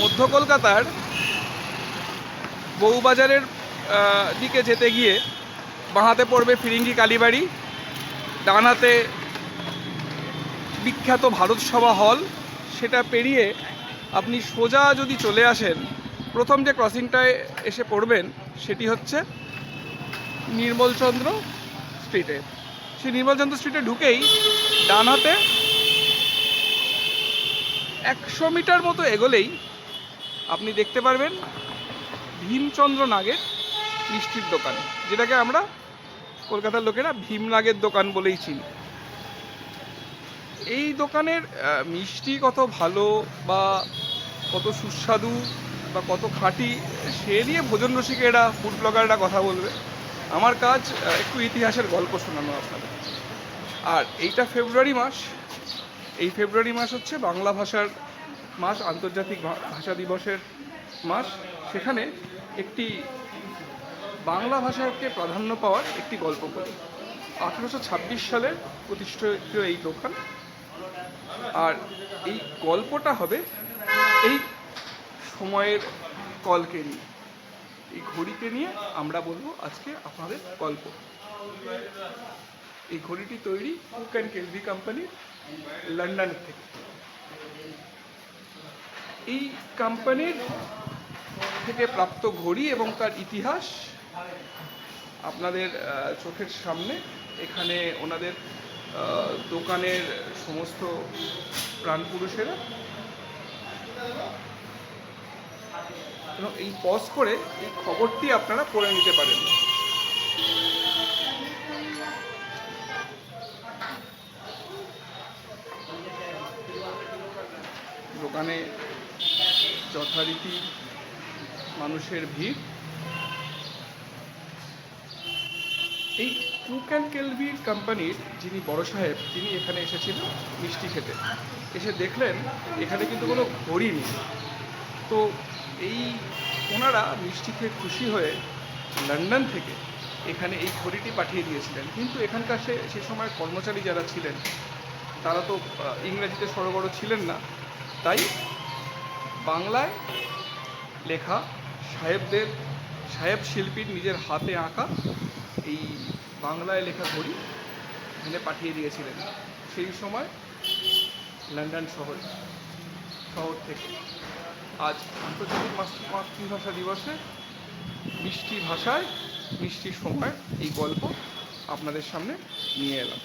মধ্য কলকাতার বউবাজারের দিকে যেতে গিয়ে বাঁহাতে পড়বে ফিরিঙ্গি কালীবাড়ি ডান হাতে বিখ্যাত ভারত সভা হল, সেটা পেরিয়ে আপনি সোজা যদি চলে আসেন, প্রথম যে ক্রসিংটায় এসে পড়বেন, সেটি হচ্ছে নির্মলচন্দ্র স্ট্রিটে সেই নির্মলচন্দ্র স্ট্রিটে ঢুকেই ডান হাতে একশো মিটার মতো এগোলেই আপনি দেখতে পারবেন ভীমচন্দ্র নাগের মিষ্টির দোকান, যেটাকে আমরা কলকাতার লোকেরা ভীম নাগের দোকান বলেই চিনি। এই দোকানের মিষ্টি কত ভালো বা কত সুস্বাদু বা কত খাঁটি, সে নিয়ে ভোজন রসিকেরা ফুড ব্লগাররা কথা বলবে। আমার কাজ একটু ইতিহাসের গল্প শোনানো আপনাদের। আর এইটা ফেব্রুয়ারি মাস। এই ফেব্রুয়ারি মাস হচ্ছে বাংলা ভাষার মাস, আন্তর্জাতিক ভাষা দিবসের মাস। সেখানে একটি বাংলা ভাষাকে প্রাধান্য পাওয়ার একটি গল্প বলি আঠেরোশো ছাব্বিশ সালে প্রতিষ্ঠিত এই দোকান। আর এই গল্পটা হবে এই সময়ের কলকে নিয়ে। এই ঘড়িকে নিয়ে আমরা বলব আজকে আপনাদের গল্প। এই ঘড়িটি তৈরি Cook and Kelvey company London থেকে। এই কোম্পানির থেকে প্রাপ্ত ঘড়ি এবং তার ইতিহাস আপনাদের চোখের সামনে। এখানে ওনাদের দোকানের সমস্ত প্রাণপুরুষেরা। এবং এই পজ করে এই খবরটি আপনারা পড়ে নিতে পারেন। দোকানে যথারীতি মানুষের ভিড়। এই কুক অ্যান্ড কেলভির কোম্পানির যিনি বড় সাহেব, তিনি এখানে এসেছিলেন মিষ্টি খেতে। এসে দেখলেন এখানে কিন্তু কোনো ঘড়ি নেই। তো এই ওনারা মিষ্টি খেয়ে খুশি হয়ে লন্ডন থেকে এখানে এই ঘড়িটি পাঠিয়ে দিয়েছিলেন। কিন্তু এখানকার সে সে সময় কর্মচারী যারা ছিলেন, তারা তো ইংরেজিতে সড়গড় ছিলেন না। তাই বাংলায় লেখা সাহেবদের, সাহেব শিল্পীর নিজের হাতে আঁকা এই বাংলায় লেখা ঘড়ি এখানে পাঠিয়ে দিয়েছিলেন। সেই সময় লন্ডন শহর শহর থেকে। আজ আন্তর্জাতিক মাতৃভাষা দিবসে মিষ্টি ভাষায় মিষ্টির সময় এই গল্প আপনাদের সামনে নিয়ে এলাম।